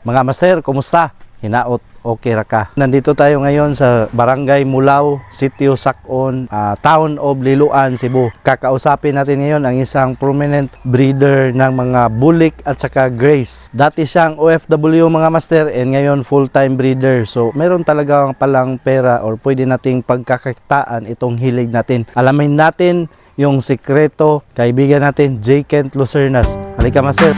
Mga master, kumusta? Hinaot, okay ra ka. Nandito tayo ngayon sa Barangay Mulao, Sitio Sakon, ah, Town of Liloan, Cebu. Kakausapin natin ngayon ang isang prominent breeder ng mga bulik at saka grace. Dati siyang OFW mga master and ngayon full-time breeder. So meron talagang palang pera or pwede nating pagkakakitaan itong hilig natin. Alamin natin yung sikreto kaibigan natin J. Kent Lucernas. Halika master.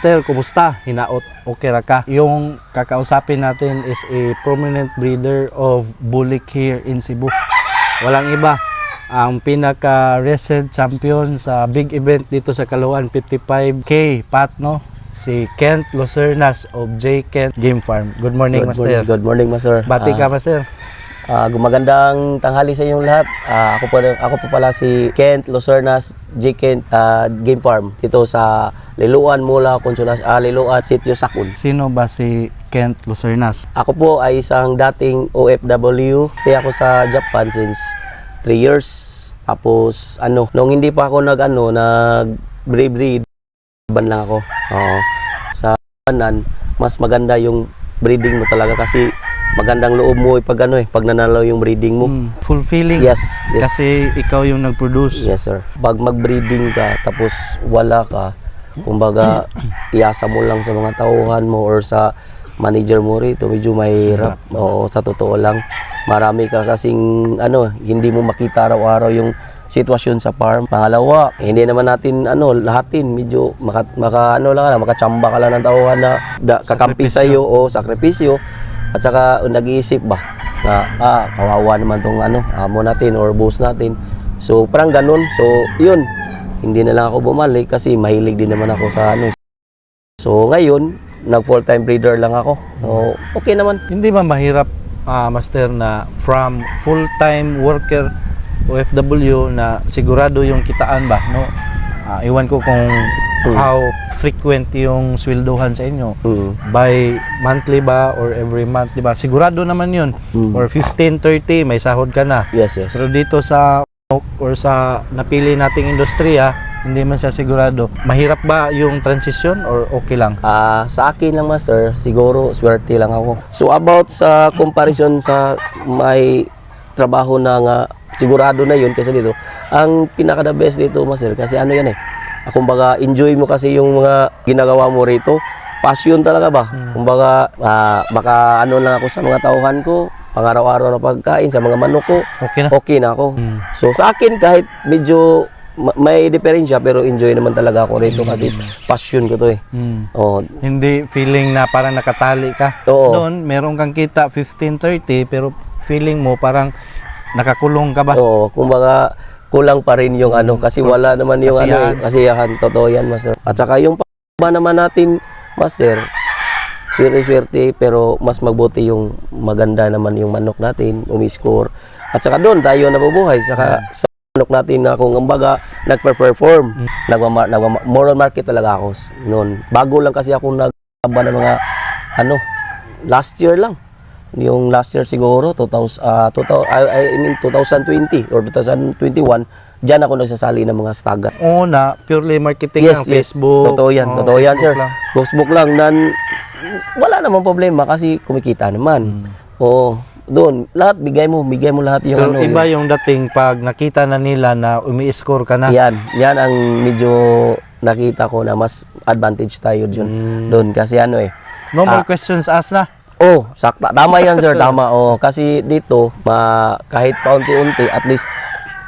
Master, kumusta? Hinaot, okay ra ka? Yung kakausapin natin is a prominent breeder of bulik here in Cebu. Walang iba. Ang pinaka-recent champion sa big event dito sa Kaluan, 55K, Pat, no? Si Kent Lucernas of J. Kent Game Farm. Good morning, good master. Morning, good morning, master. Bati ka, Ah, master. Ah, gumagandang tanghali sa inyong lahat. Ah, ako po ako po pala si Kent Lucernas J. Kent ah, Game Farm dito sa Liluan Mula, Consulas, ah, Liluan, Sitio Sakun. Sino ba si Kent Lucernas? Ako po ay isang dating OFW. Stay ako sa Japan since 3 years. Tapos ano, nung hindi pa ako nag ano, nag breed ban lang ako. Oo. Sa banan, mas maganda yung breeding mo talaga kasi magandang loob mo pag ano eh, pag nanalo yung breeding mo. Mm, fulfilling. Yes, yes. Kasi ikaw yung nag-produce. Yes, sir. Pag mag-breeding ka, tapos wala ka, kumbaga, iasa mo lang sa mga tauhan mo or sa manager mo rito, medyo mahirap. Oo, sa totoo lang. Marami ka kasing, ano, hindi mo makita araw-araw yung sitwasyon sa farm. Pangalawa, eh, hindi naman natin ano lahatin medyo maka, maka ano lang ka, makachamba ka lang ng tauhan na da, kakampi sa iyo o sakripisyo at saka nag-iisip ba na ah kawawa naman tong ano amo natin or boss natin. So parang ganun. So yun. Hindi na lang ako bumalik kasi mahilig din naman ako sa ano. So ngayon, nag full-time breeder lang ako. So okay naman. Hindi ba mahirap, ah, master, na from full-time worker OFW na sigurado yung kitaan ba, no? Ah, iwan ko kung Hmm. how frequent yung sweldohan sa inyo. Mm. By monthly ba or every month, di ba? Sigurado naman yun. Mm. Or 15, 30, may sahod ka na. Yes, yes. Pero dito sa or sa napili nating industriya, hindi man siya sigurado. Mahirap ba yung transition or okay lang? Ah, sa akin lang master, siguro swerte lang ako. So about sa comparison sa may trabaho na nga sigurado na yun kasi dito, ang pinaka the best dito master kasi ano yan eh. Kumbaga enjoy mo kasi yung mga ginagawa mo rito. Passion talaga ba? Kumbaga ah, baka ano lang ako sa mga tauhan ko, pang-araw-araw na pagkain sa mga manok ko, Okay na? okay na ako. Hmm. So sa akin kahit medyo ma- may diferensya pero enjoy naman talaga ako rito kasi passion ko to eh. Hmm. Oh, Hindi feeling na parang nakatali ka. Oo. Doon, meron kang kita 15-30 pero feeling mo parang nakakulong ka ba? Oo, kumbaga kulang pa rin yung ano kasi wala naman yung ano Kasiyahan. eh, kasiyahan totoo yan master. At saka yung pa naman natin master swerte-swerte pero mas magbuti yung maganda naman yung manok natin, umiscore. At saka doon tayo nabubuhay saka sa manok natin na kung kumbaga nagpe-perform, nagmama, more on market talaga ako noon. Bago lang kasi ako nagba ng mga ano last year lang. Yung last year siguro 2000 ah 2000 I, mean 2020 or 2021 diyan ako nagsasali ng mga staga. Una, purely marketing Yes, lang, yes. Facebook. Totoo yan, oh, totoo yan, Facebook sir. lang. Facebook lang nan wala namang problema kasi kumikita naman. Oo. Doon, lahat bigay mo, bigay mo lahat yung Pero ano. iba yung dating pag nakita na nila na umi-score ka na. Yan, yan ang medyo nakita ko na mas advantage tayo dun. Mm. Doon kasi ano eh. No more Ah. questions asked na. Oh, sakta. Tama yan, sir. Tama. Oh, kasi dito, ma, kahit paunti-unti, at least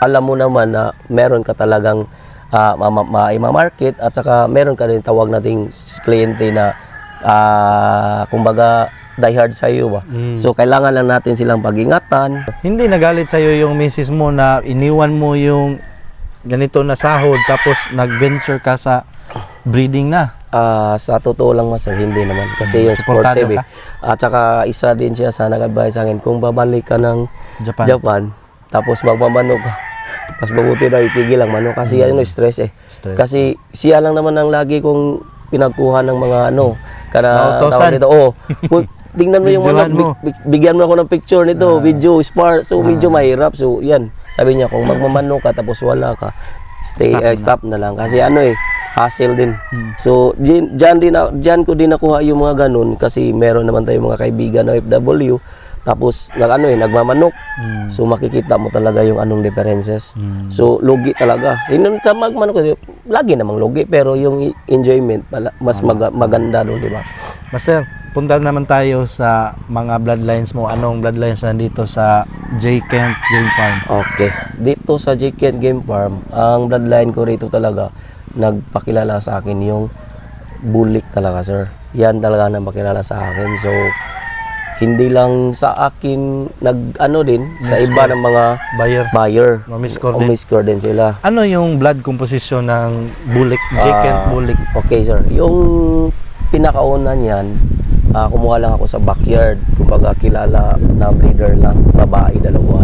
alam mo naman na meron ka talagang uh, ma-market at saka meron ka rin tawag nating kliyente na ah, kumbaga diehard sa iyo ba. Mm. So kailangan lang natin silang pag-ingatan. Hindi nagalit sa'yo yung misis mo na iniwan mo yung ganito na sahod tapos nag-venture ka sa breeding na. Ah, sa totoo lang mas hindi naman. Kasi yung Suportado sportive eh. ka? At saka isa din siya sa nag-advise sa akin, kung babalik ka ng Japan. Japan, tapos magmamano ka, mas mabuti na itigil ang mano kasi yan yung stress eh. Stress. Kasi siya lang naman ang lagi kong pinagkuha ng mga ano, kana tawag nito. Oh, tingnan mo yung mga mo. big- big- bigyan mo ako ng picture nito, video, spar. So medyo mahirap. So yan, sabi niya kung magmamano ka tapos wala ka, stay Stop eh, na. stop na lang kasi ano eh hassle din. Hmm. So dyan din na- dyan ko din nakuha yung mga ganun kasi meron naman tayong mga kaibigan na OFW tapos nag ano eh nagmamanok. Mm. So makikita mo talaga yung anong differences. Mm. So lugi talaga. Yun sa magmanok lagi namang lugi pero yung enjoyment pala, mas maga- maganda doon, di ba? Master, punta naman tayo sa mga bloodlines mo. Anong bloodlines nandito sa J. Kent Game Farm? Okay. Dito sa J. Kent Game Farm, ang bloodline ko rito talaga nagpakilala sa akin yung bulik talaga, sir. Yan talaga ang pakilala sa akin. So hindi lang sa akin nag ano din sa Miss iba ng mga Buyer. buyer. Mamiscore din. Umiscore din sila. Ano yung blood composition ng bulik? J. Kent Ah, bulik. Okay, sir. Yung pinakauna niyan, ah, kumuha lang ako sa backyard. Kumbaga, kilala na breeder lang, babae, dalawa.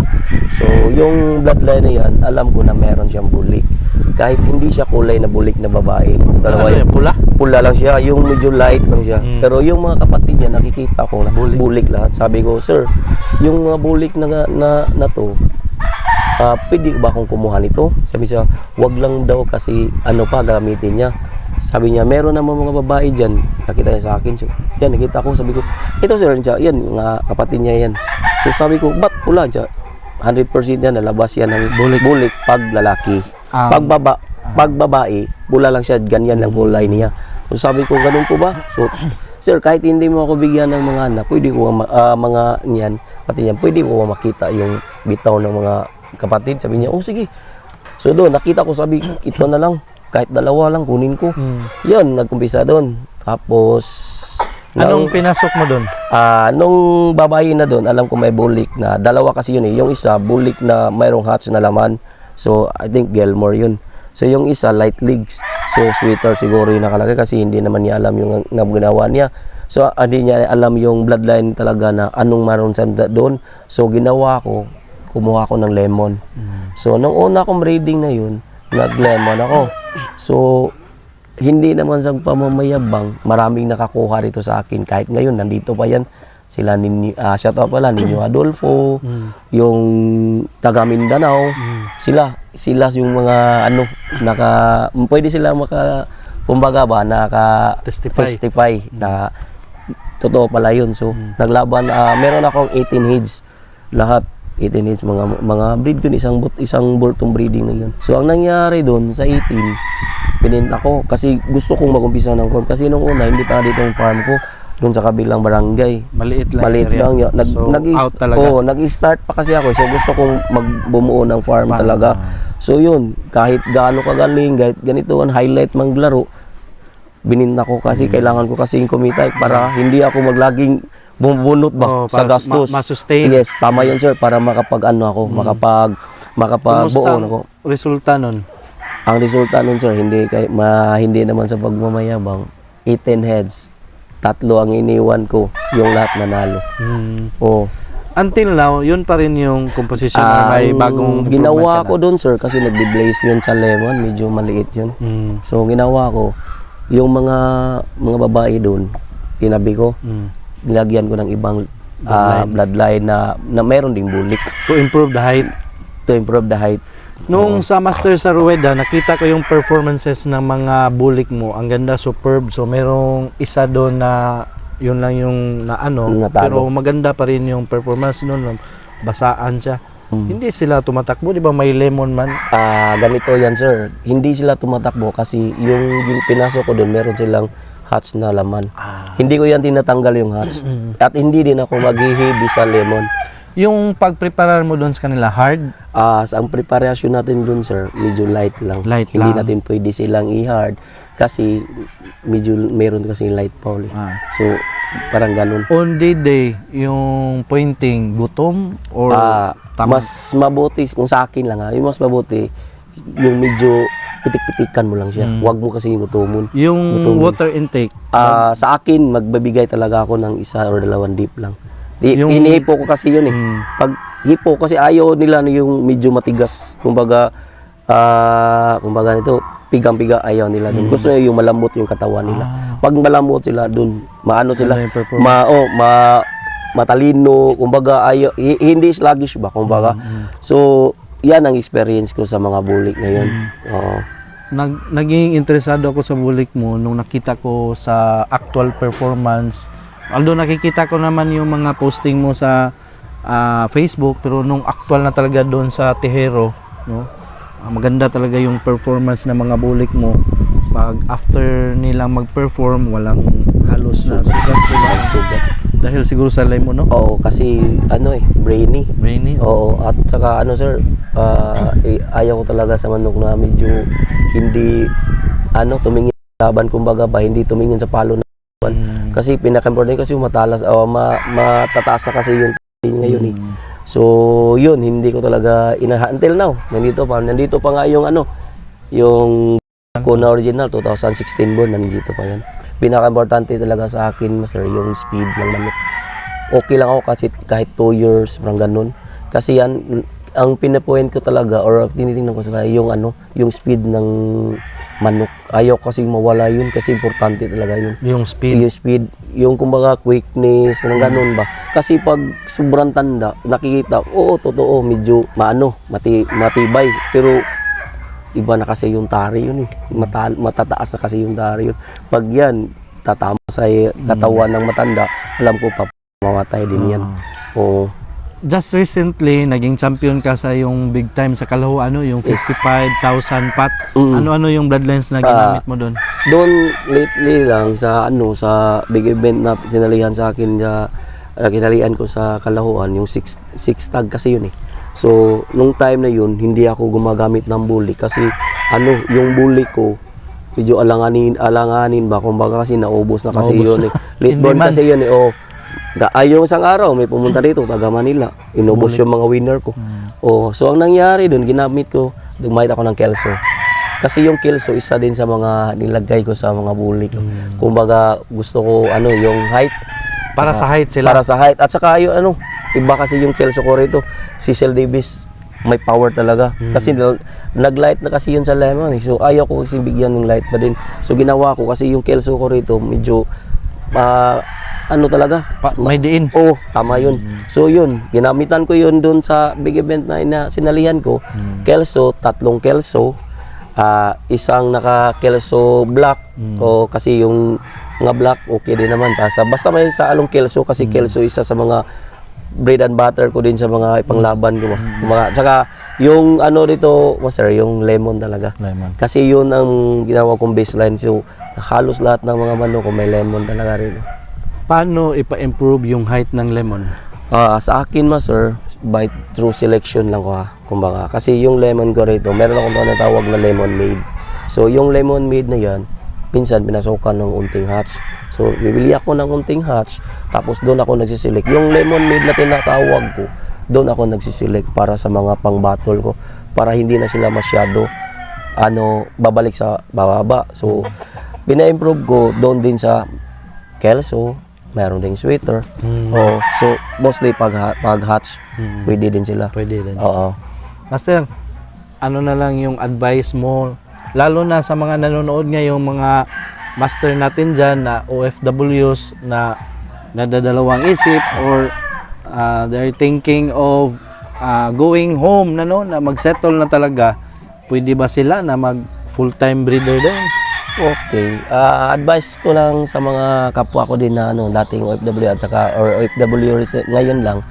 So, yung bloodline na yan, alam ko na meron siyang bulik. Kahit hindi siya kulay na bulik na babae. Dalawa Ano pula? Pula lang siya, yung medyo light lang siya. Mm. Pero yung mga kapatid niya, nakikita ko na Bulik. bulik, lahat. Sabi ko, sir, yung mga bulik na, na, na to, ah, pwede ba akong kumuha nito? Sabi siya, wag lang daw kasi ano pa gamitin niya. Sabi niya, meron naman mga babae dyan. Nakita niya sa akin. So, yan, nakita ko. Sabi ko, ito sir, siya, yan, mga kapatid niya yan. So sabi ko, ba't pula siya? 100% yan, nalabas yan ng Bulik. bulik pag lalaki. Um, pag, baba, pag babae, pula lang siya, ganyan lang kulay niya. So sabi ko, ganun po ba? So, sir, kahit hindi mo ako bigyan ng mga anak, pwede ko ah, mga niyan, pati niyan, pwede ko makita yung bitaw ng mga kapatid. Sabi niya, oh sige. So doon, nakita ko, sabi, ito na lang, kahit dalawa lang, kunin ko. Mm. Yun, nagkumpisa doon. Tapos, Anong pinasok mo doon? Ah, nung babae na doon, alam ko may bulik na dalawa kasi yun eh. Yung isa bulik na mayroong hatch na laman. So, I think Gelmore yun. So, yung isa light legs. So, sweeter siguro yung nakalagay kasi hindi naman niya alam yung na ginawa niya. So, ah, hindi niya alam yung bloodline talaga na anong maroon sa doon. So, ginawa ko, kumuha ko ng lemon. So, nung una kong breeding na yun, nag-lemon ako. So, hindi naman sa pamamayabang, maraming nakakuha rito sa akin. Kahit ngayon, nandito pa yan. Sila, ninyo, ah, shout out pala, Ninyo Adolfo, Mm. yung taga Mindanao. Sila, sila yung mga, ano, naka, pwede sila maka, kumbaga ba, naka, Testify. testify na totoo pala yun. So, naglaban, ah, meron akong 18 heads. Lahat, 18 heads, mga, mga breed ko, isang, but, isang Bolton breeding na yun. So, ang nangyari doon, sa 18, pininta ko kasi gusto kong mag-umpisa ng farm. Kasi nung una, hindi pa dito yung farm ko, doon sa kabilang barangay. Maliit lang. Maliit area. lang yun. Nag, so, nag out talaga. Oo, nag-start pa kasi ako. So, gusto kong magbumuo ng farm Farm, talaga. ah. So, yun. Kahit gaano kagaling, kahit ganito ang highlight manglaro, bininta ko kasi Hmm. kailangan ko kasi kumita para hindi ako maglaging bumubunot ba Oo, sa gastos. ma- ma-sustain. Yes, tama yun sir para makapag ano ako, makapag makapag Kumusta buo ang ako. resulta nun? Ang resulta nun sir, hindi kay ma, hindi naman sa pagmamayabang. 18 heads. Tatlo ang iniwan ko, yung lahat nanalo. Mm. Oh. Until now, yun pa rin yung composition or may bagong ginawa ko doon sir kasi nagdi-blaze yun sa lemon, medyo maliit yun. ka na? Mm. So ginawa ko yung mga mga babae doon, tinabi ko, Mm. Nilagyan ko ng ibang Bloodline. ah, bloodline na na meron ding bulik To improve the height. to improve the height. Nung sa Master sa Rueda, nakita ko yung performances ng mga bulik mo. Ang ganda, superb. So, merong isa doon na yun lang yung na ano. Pero maganda pa rin yung performance noon. Basaan siya. Mm. Hindi sila tumatakbo. Di ba may lemon man? Ah, ganito yan sir. Hindi sila tumatakbo kasi yung, yung pinasok ko doon meron silang hatch na laman. Ah. Hindi ko yan tinatanggal yung hatch. At hindi din ako maghihibi sa lemon. Yung pagpreparar mo doon sa kanila, hard? Ah, sa ang preparasyon natin dun sir, medyo light lang. Light Hindi lang. natin pwede silang i-hard kasi medyo meron kasi light pa ulit. Ah. So, parang ganun. On the day, yung pointing, gutom or Ah, tama? mas mabuti kung sa akin lang ha, yung mas mabuti yung medyo pitik-pitikan mo lang siya. Mm. Huwag mo kasi mutumon. Yung Ito. water intake, Ah, sa akin, magbabigay talaga ako ng isa or dalawang dip lang. Di, Yung- inihipo ko kasi yun eh. mm, Pag hipo, kasi ayaw nila na yung medyo matigas. Kumbaga, ah, kumbaga nito, pigang-piga ayaw nila dun. Gusto nila yung malambot yung katawan nila. ah, Pag malambot sila dun, maano sila, ano ma, oh, ma, matalino, kumbaga ayaw, hi- hindi sluggish ba, kumbaga. Mm, So, yan ang experience ko sa mga bulik ngayon. Oo. nag, naging interesado ako sa bulik mo nung nakita ko sa actual performance. Although nakikita ko naman yung mga posting mo sa ah, Facebook pero nung actual na talaga doon sa Tejero, no? ah, maganda talaga yung performance ng mga bulik mo. Pag after nilang mag-perform, walang halos na sugat diba? Sugat. Dahil siguro sa lemon, no? Oo, kasi ano eh, brainy. Rainy. Oo, at saka ano sir, ah, eh, ayaw ko talaga sa manok na medyo hindi ano tumingin sa laban kumbaga ba hindi tumingin sa palo na Mm. kasi pinaka-important kasi matalas o ma, matataas na kasi yung ngayon eh. Mm. So, yun hindi ko talaga ina until now. Nandito pa, nandito pa nga yung ano, yung Kona original 2016 born nandito pa yan. Pinaka-importante talaga sa akin, sir, yung speed ng manok. Okay lang ako kasi kahit 2 years, parang ganun. Kasi yan, ang pinapoint ko talaga or tinitingnan ko sa yung ano, yung speed ng manok. Ayaw kasi mawala yun kasi importante talaga yun. Yung speed. Yung speed, yung kumbaga quickness, parang ganun ba. Kasi pag sobrang tanda, nakikita, oo, totoo, medyo maano, mati, matibay. Pero iba na kasi yung tari yun eh. Mata, matataas na kasi yung tari yun. Pag yan, tatama sa katawan ng matanda, alam ko pa, mamatay din yan. Ah. Oo. Just recently, naging champion ka sa yung big time sa Kalaho, ano, yung 55,000 pat. Mm. Ano-ano yung bloodlines na Sa- ginamit mo doon? Doon lately lang sa ano sa big event na sinalihan sa akin sa uh, kinalian ko sa Kalahuan yung six, six tag kasi yun eh. So nung time na yun hindi ako gumagamit ng bully kasi ano yung bully ko medyo alanganin alanganin ba kumbaga kasi naubos na kasi Naubos yun eh. Late born kasi yun eh. Oh, ay, yung isang araw, may pumunta dito, taga Manila. Inubos Bully. yung mga winner ko. Hmm. Oh, so ang nangyari doon, ginamit ko, dumahit ako ng kelso. Kasi yung kelso, isa din sa mga nilagay ko sa mga bully ko. Kumbaga, gusto ko, ano, yung height. Para sa height sila. Para sa height. At saka yung, ano, iba kasi yung kelso ko rito. Cecil Davis, may power talaga. Kasi nil- nag-light na kasi yun sa lemon. eh. So, ayaw ko kasi bigyan ng light pa din. So, ginawa ko kasi yung kelso ko rito, medyo, ah, ano talaga, Pa- may diin. Oo, tama yun. So yun, ginamitan ko yun doon sa big event na, na sinalihan ko. Kelso, tatlong kelso, ah, isang naka kelso black o kasi yung mga black okay din naman. Basta, basta may sa along kelso kasi kelso isa sa mga bread and butter ko din sa mga ipanglaban ko. Mga, tsaka yung ano dito, master, yung lemon talaga. Lemon. Kasi yun ang ginawa kong baseline. So halos lahat ng mga manok ko may lemon talaga rin. Paano ipa-improve yung height ng lemon? Ah, sa akin ma sir, by through selection lang ko ha. Kumbaga, kasi yung lemon ko rito, meron akong tinatawag na lemon made. So yung lemon made na yan, minsan pinasukan ng unting hatch. So bibili ako ng unting hatch, tapos doon ako nagsiselect. Yung lemon made na tinatawag ko, doon ako nagsiselect para sa mga pang battle ko para hindi na sila masyado ano babalik sa bababa. So pina-improve ko doon din sa Kelso, meron ding sweater. Hmm. Oo. So, mostly pag, pag hatch, Hmm. pwede din sila. Pwede din. Oo. Master, ano na lang yung advice mo, lalo na sa mga nanonood ngayon, mga master natin dyan na OFWs na nadadalawang isip or uh, they're thinking of uh, going home na no, na magsettle na talaga, pwede ba sila na mag full-time breeder din? Okay. Ah, advice ko lang sa mga kapwa ko din na ano, dating OFW at saka or OFW ngayon lang.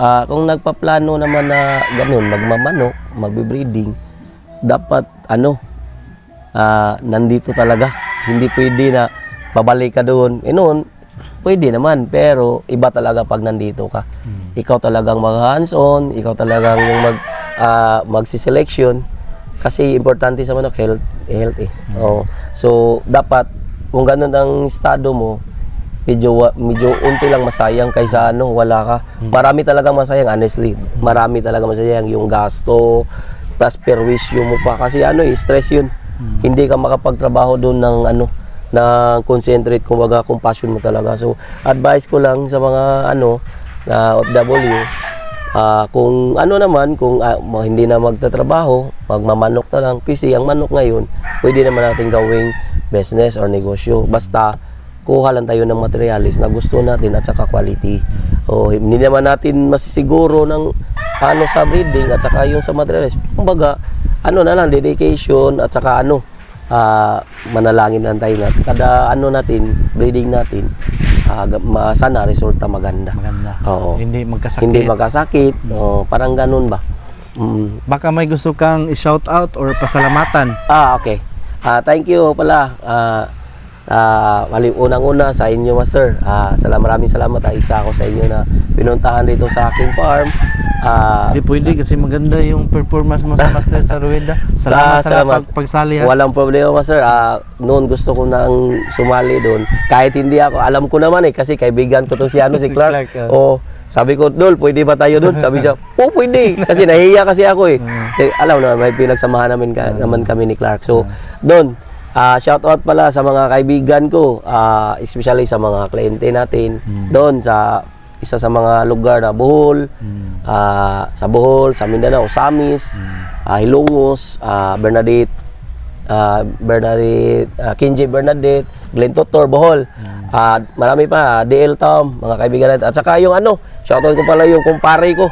Ah, kung nagpaplano naman na ganun, magmamanok, magbe-breeding, dapat ano, ah, nandito talaga. Hindi pwede na babalik ka doon. Eh noon, pwede naman, pero iba talaga pag nandito ka. Ikaw talagang mag hands-on, ikaw talagang yung mag ah, magsi-selection kasi importante sa manok health, health eh. Oo. So dapat kung ganun ang estado mo, medyo medyo unti lang masayang kaysa ano, wala ka. Marami talagang masayang honestly. Marami talaga masayang yung gasto, plus perwisyo mo pa kasi ano eh, stress yun. Hmm. Hindi ka makapagtrabaho doon ng ano na concentrate kumbaga kung passion mo talaga. So advice ko lang sa mga ano na OFW ah, kung ano naman kung ma- hindi na magtatrabaho, magmamanok na lang kasi ang manok ngayon pwede naman natin gawing business or negosyo. Basta kuha lang tayo ng materialis na gusto natin at saka quality. O hindi naman natin masisiguro ng ano sa breeding at saka yung sa materialis. Kumbaga, ano na lang dedication at saka ano ah, manalangin lang tayo na kada ano natin, breeding natin, ma- sana resulta maganda. Maganda. Oo. Hindi magkasakit. Hindi magkasakit, o, parang ganun ba? Mm. Baka may gusto kang i-shout out or pasalamatan. Ah, okay. Ah, thank you pala. Ah, mali unang-una sa inyo, Master. Ah, salamat maraming salamat. Ah, isa ako sa inyo na pinuntahan dito sa aking farm. Hindi pwede kasi maganda yung performance mo sa Master sa Rueda. Salamat sa, salamat. pag, pagsali ha. Walang problema, Master. Ah, noon gusto ko nang sumali doon. Kahit hindi ako, alam ko naman eh, kasi kaibigan ko to si ano, si Clark. Clark, ah. oh. sabi ko, Dol, pwede ba tayo doon? Sabi siya, oh, pwede. Kasi nahihiya kasi ako eh. Eh, alam na, may pinagsamahan namin, ka, naman kami ni Clark. So, doon, ah shout out pala sa mga kaibigan ko, ah, especially sa mga kliyente natin. Doon, sa isa sa mga lugar na Bohol, Hmm. ah, sa Bohol, sa Mindanao, Samis, ah, Hilongos, ah, Bernadette, ah, Bernadette, ah, Kinji Bernadette, Glen Totor, Bohol. Ah, marami pa, DL Tom, mga kaibigan natin. At saka yung ano, shoutout ko pala yung kumpare ko.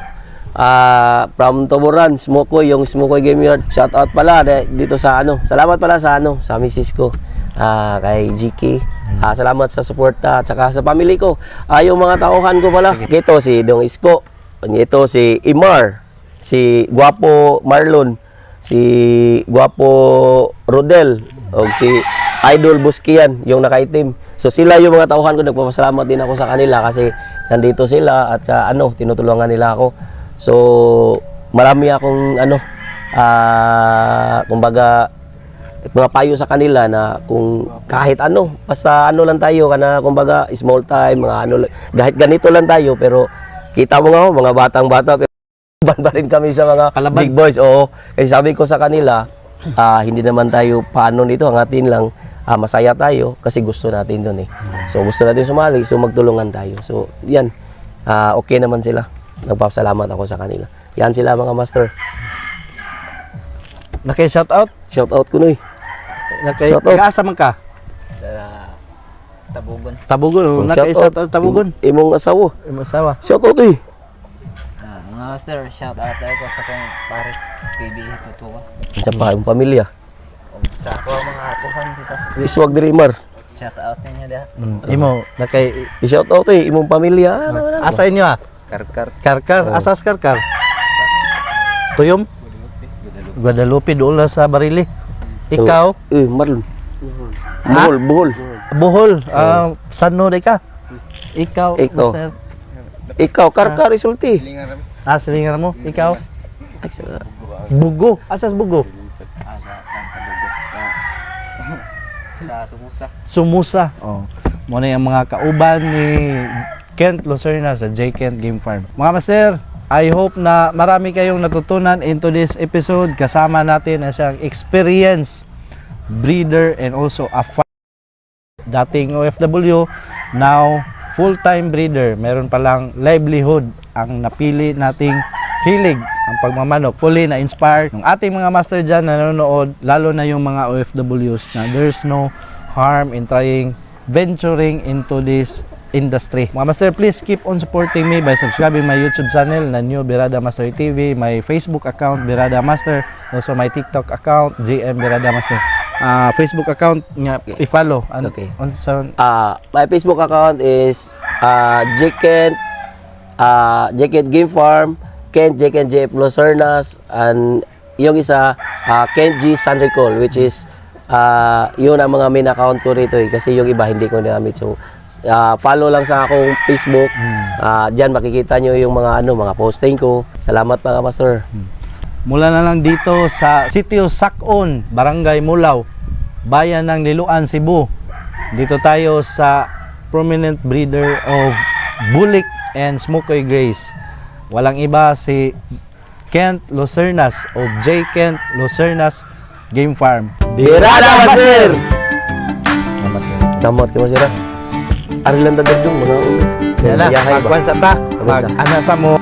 Ah, from Tomoran, Smokoy, yung Smokoy Game Yard. Shoutout pala de- dito sa ano. Salamat pala sa ano, sa misis ko. Ah, kay GK. Ah, salamat sa suporta at saka sa family ko. Ah, yung mga tauhan ko pala. Ito si Dong Isko. Ito si Imar. Si Guapo Marlon. Si Guapo Rodel. O si Idol Buskian, yung nakaitim. So sila yung mga tauhan ko. Nagpapasalamat din ako sa kanila kasi nandito sila at sa ano, tinutulungan nila ako. So marami akong ano, ah, kumbaga mga payo sa kanila na kung kahit ano, basta ano lang tayo, kana kumbaga small time, mga ano, kahit ganito lang tayo, pero kita mo nga ho, mga batang bata, pero ban pa rin kami sa mga Kalaban. big boys, oo. Kasi sabi ko sa kanila, ah, hindi naman tayo paano nito, ang atin lang, ah, masaya tayo kasi gusto natin doon eh. So gusto natin sumali, so magtulungan tayo. So yan, Ah, okay naman sila. Nagpapasalamat ako sa kanila. Yan sila mga master. Naki-shout out? Shout out ko eh. Naki Shout out. Kaasa man ka? Tabugon. Tabugon. Oh, Naki-shout out Tabugon. Im- Imong asawa. Imong asawa. Shout out eh. Ah, mga master, shout out tayo ko sa kong pares PB tutuwa. Sa pa, yung pamilya. O sa ako mga apuhan dito. Iswag diri Mar. Shout out sa inyo diha. Mm. Imo nakay I-shout out eh, imong pamilya. Ano, ano. asa inyo ah? Karkar. Karkar, Oh. asas karkar. Tuyom? Guadalupe doon lang sa Barili. Ikaw, Eh, Marlon. Buhol, buhol. Bohol, ah, Sanno di ka. Ikaw, Ikaw. Master. Ikaw, karka resulti. Ah, silingan mo. Ikaw, Bugo. Asas Bugo. Sa sumusa. Sumusa. Oh. Muna yung mga kauban ni Kent Lucerna sa J. Kent Game Farm. Mga master, I hope na marami kayong natutunan into this episode. Kasama natin ang isang experience breeder and also a farm. Dating OFW, now full-time breeder. Meron palang livelihood ang napili nating hilig ang pagmamanok. Fully na-inspired ng ating mga master dyan na nanonood, lalo na yung mga OFWs na there's no harm in trying venturing into this industry. Mga master, please keep on supporting me by subscribing my YouTube channel na New Birada Master TV, my Facebook account Birada Master, also my TikTok account JM Birada Master. Ah, Facebook account nga i-follow. Ano, Okay. on sa Ah, my Facebook account is uh, Jekent uh, Jekent Game Farm, Kent Jekent J. Lucernas, and yung isa, uh, Kent G. Sanricol, which is uh, yun ang mga main account ko rito eh, kasi yung iba hindi ko nagamit. So, uh, follow lang sa akong Facebook. Uh, diyan makikita nyo yung mga ano mga posting ko. Salamat mga master. Mula na lang dito sa Sitio Sakon, Barangay Mulaw, Bayan ng Liloan, Cebu. Dito tayo sa prominent breeder of Bulik and Smokoy Grace. Walang iba si Kent Lucernas o J. Kent Lucernas Game Farm. Birada, Master! Salamat kayo. Damat ka, Master. Ari lang dagdag yung mga ulo. Yahay ba? magkwan sa ta, mag sa- ana sa mo.